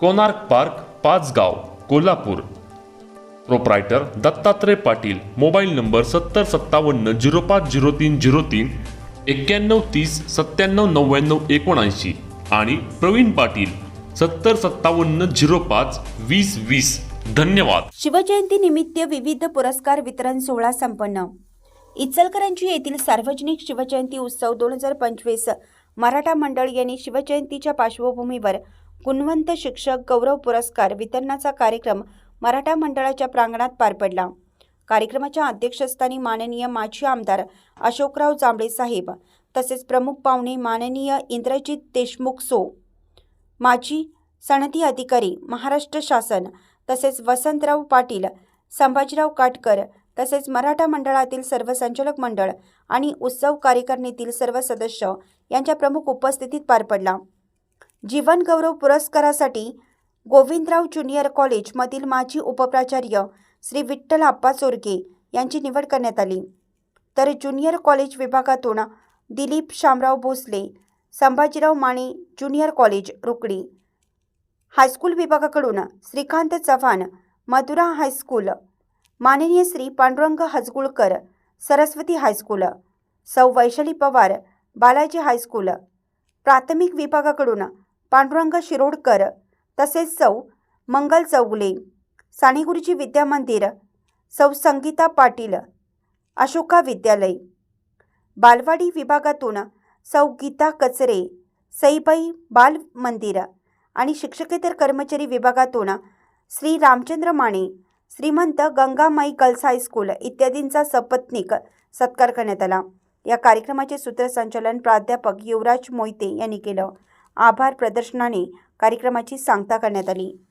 Konark park Pachgaon Kolhapur. Proprietor Dattatray Patil mobile number सत्तर सत्तावन्न zero पाच zero तीन झिरो तीन एक्क्याण्णव तीस सत्त्याण्णव नव्याण्णव एकोणऐंशी आणि प्रवीण पाटील सत्तर सत्तावन्न झिरो पाच वीस वीस. धन्यवाद. शिवजयंती निमित्त विविध पुरस्कार वितरण सोहळा संपन्न. इचलकरंजी येथील सार्वजनिक शिवजयंती उत्सव दोन हजार पंचवीस मराठा मंडळ यांनी शिवजयंतीच्या पार्श्वभूमीवर गुणवंत शिक्षक गौरव पुरस्कार वितरणाचा कार्यक्रम मराठा मंडळाच्या प्रांगणात पार पडला. कार्यक्रमाच्या अध्यक्षस्थानी माननीय माजी आमदार अशोकराव जांभळे साहेब तसेच प्रमुख पाहुणे माननीय इंद्रजित देशमुख सो. माजी सनदी अधिकारी महाराष्ट्र शासन तसेच वसंतराव पाटील संभाजीराव काटकर तसेच मराठा मंडळातील सर्व संचालक मंडळ आणि उत्सव कार्यकारिणीतील सर्व सदस्य यांच्या प्रमुख उपस्थितीत पार पडला. जीवनगौरव पुरस्कारासाठी गोविंदराव ज्युनियर कॉलेजमधील माजी उपप्राचार्य श्री विठ्ठल आप्पा चोरगे यांची निवड करण्यात आली. तर ज्युनियर कॉलेज विभागातून Dilip Shamrao Bhosale Sambhajirao Mane junior college Rukadi. High school विभागाकडून श्रीकांत चव्हाण मधुरा हायस्कूल माननीय श्री पांडुरंग हजगुळकर सरस्वती हायस्कूल सौ वैशाली पवार बालाजी हायस्कूल. प्राथमिक विभागाकडून पांडुरंग शिरोडकर तसेच सौ मंगल चौगुले सानेगुरुजी विद्या मंदिर सौ संगीता पाटील अशोका विद्यालय. बालवाडी विभागातून सौ गीता कचरे सईबाई बाल मंदिर आणि शिक्षकेतर कर्मचारी विभागातून श्री रामचंद्र माने श्रीमंत गंगामाई गर्ल्स हायस्कूल इत्यादींचा सपत्नीक सत्कार करण्यात आला. या कार्यक्रमाचे सूत्रसंचालन प्राध्यापक युवराज मोहिते यांनी केलं. आभार प्रदर्शनाने कार्यक्रमाची सांगता करण्यात आली.